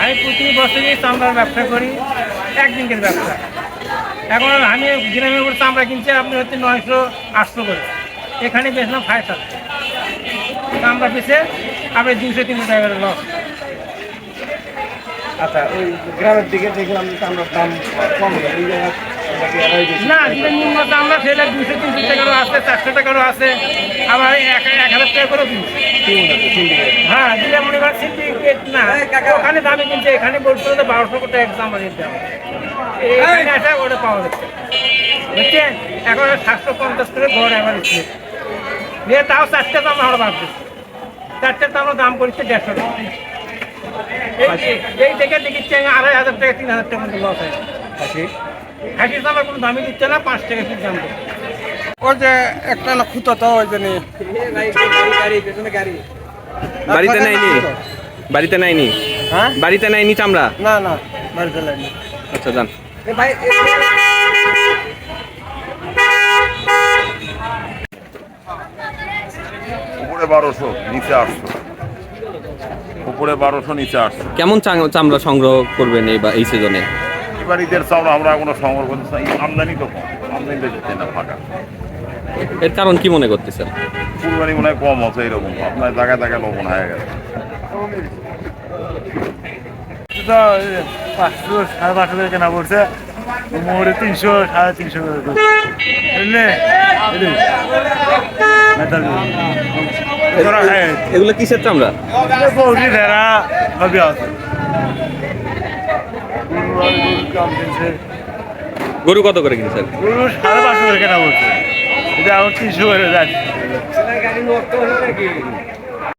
আমি প্রতি বছরই চামড়ার ব্যবসা করি একদিনকের ব্যবসা। এখন আমি গ্রামের উপর চামড়া কিনছি আপনি হচ্ছে নয়শো আটশো করে। এখানে বেচলাম ফাইভ সাতশো। চামড়া পিছে আপনি দুশো তিনশো টাকা করে লস আচ্ছা ওই গ্রামের দিকে দেখলাম চামড়ার দাম কম। না নিম্ন চামড়া সেটা দুশো তিনশো টাকারও আছে চারশো টাকারও আছে। আবার এক এক হাজার টাকা করেও কিনছে। করেন না ওখানে দামে কিনছে এখানে বলছিল যে বারোশো কোটি এক দাম দিতে হবে। এখানে আসা ওটা পাওয়া যাচ্ছে। বুঝছেন? এখন সাতশো পঞ্চাশ করে ঘর এবার দিচ্ছে। দিয়ে তাও চারটে দাম আমরা দিচ্ছি চারটে দাম আমরা দাম করছে দেড়শো টাকা। এই- দেখে দেখিচ্ছে আড়াই হাজার টাকা তিন হাজার টাকা মতো লস হয়। খাসির দাম কোনো দামই দিচ্ছে না পাঁচ টাকা কি দাম ওই যে একটা না খুঁতো তো ওই জন্য বাড়িতে নেয়নি? বাড়িতে নেয়নি? হ্যাঁ? বাড়িতে নেয়নি চামড়া? না না বাড়িতে লাগবে আচ্ছা যান। উপরে বারোশো নিচে আটশো। উপরে বারোশো নিচে আটশো। কেমন চাং- চামড়া সংগ্রহ করবেন এই বা এই সিজনে এবার চাউল আমরা কোনো সংগ্রহ করতে চাই আমদানি তো কম আমদানি তো যেতে না ফাঁকা। এর কারণ কি মনে করতেছেন? কুরবানি মনে হয় কম হচ্ছে এরকম। আপনার জায়গায় জায়গায় লবণ হয়ে গেছে। পাঁচশো সাড়ে পাঁচশো করে কেনা পড়ছে। মোড়ে তিনশো সাড়ে তিনশো করে বুঝলে? এগুলো কিসের চামড়া? বৌদি ধেরা সবই আছে গরু কত করে কিনছেন? গরু সাড়ে পাঁচশো করে কেনা বলছে। এটা আমার তিনশো করে যাচ্ছে।